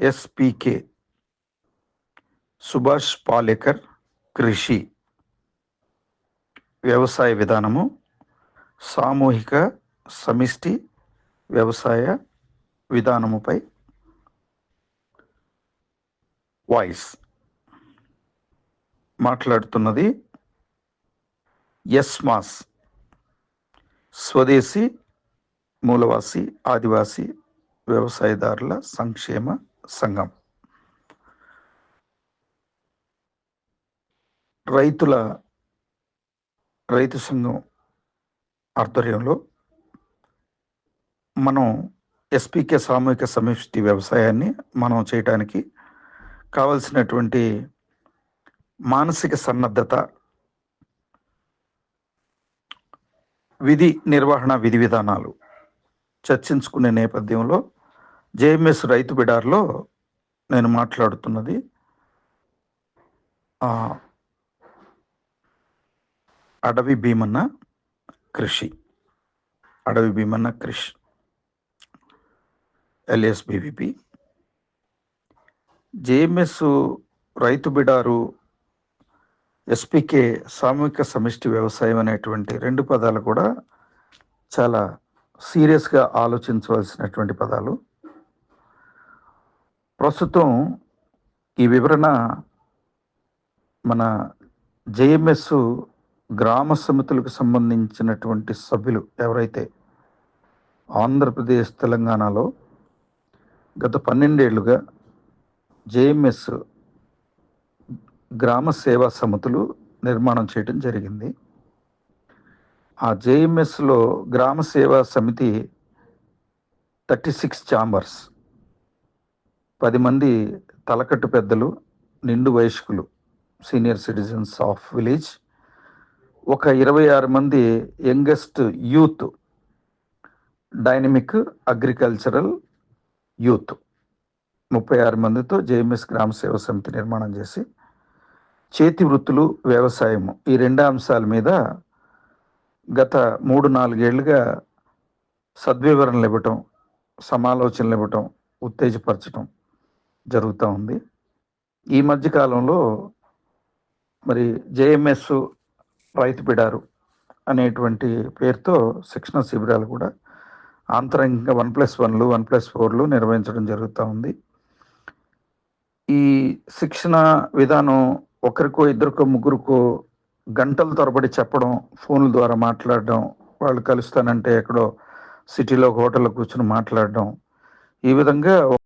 ఎస్పికే. సుభాష్ పాలేకర్ కృషి. వ్యవసాయ విధానము సామూహిక సమిష్టి వ్యవసాయ విధానముపై వాయిస్. మాట్లాడుతున్నది ఎస్మాస్ స్వదేశీ మూలవాసి ఆదివాసీ వ్యవసాయదారుల సంక్షేమ సంఘం. రైతుల రైతు సంఘం ఆధ్వర్యంలో మనం ఎస్పీకే సామూహిక సమిష్టి వ్యవసాయాన్ని మనం చేయటానికి కావలసినటువంటి మానసిక సన్నద్ధత విధి నిర్వహణ విధి విధానాలు చర్చించుకునే నేపథ్యంలో జేఎంఎస్ రైతు బిడార్లో నేను మాట్లాడుతున్నది అడవి భీమన్న కృషి. అడవి భీమన్న కృష్. LS BVP. జేఎంఎస్ రైతు బిడారు ఎస్పీకే సామూహిక సమిష్టి వ్యవసాయం అనేటువంటి రెండు పదాలు కూడా చాలా సీరియస్గా ఆలోచించవలసినటువంటి పదాలు. ప్రస్తుతం ఈ వివరణ మన జేఎంఎస్ గ్రామ సమితులకు సంబంధించినటువంటి సభ్యులు ఎవరైతే ఆంధ్రప్రదేశ్ తెలంగాణలో గత పన్నెండేళ్ళుగా జేఎంఎస్ గ్రామ సేవా సమితులు నిర్మాణం చేయడం జరిగింది. ఆ జేఎంఎస్లో గ్రామ సేవా సమితి థర్టీ సిక్స్ ఛాంబర్స్ పది మంది తలకట్టు పెద్దలు నిండు వయస్కులు సీనియర్ సిటిజన్స్ ఆఫ్ విలేజ్ ఒక ఇరవై ఆరు మంది youngest youth dynamic agricultural youth. ముప్పై ఆరు మందితో జేఎంఎస్ గ్రామ సేవ సమితి నిర్మాణం చేసి చేతి వృత్తులు వ్యవసాయము. ఈ రెండు అంశాల మీద గత మూడు నాలుగేళ్ళుగా సద్వివరణలు ఇవ్వటం సమాలోచనలు ఇవ్వటం ఉత్తేజపరచటం జరుగుతూ ఉంది. ఈ మధ్యకాలంలో మరి జేఎంఎస్ రైతు బిడారు అనేటువంటి పేరుతో శిక్షణ శిబిరాలు కూడా ఆంతరంగికంగా వన్ ప్లస్ వన్లు వన్ ప్లస్ ఫోర్లు నిర్వహించడం జరుగుతూ ఉంది. ఈ శిక్షణ విధానం ఒకరికో ఇద్దరికో ముగ్గురికో గంటల తరబడి చెప్పడం ఫోన్ల ద్వారా మాట్లాడడం వాళ్ళు కలుస్తానంటే ఎక్కడో సిటీలో హోటల్లో కూర్చుని మాట్లాడడం ఈ విధంగా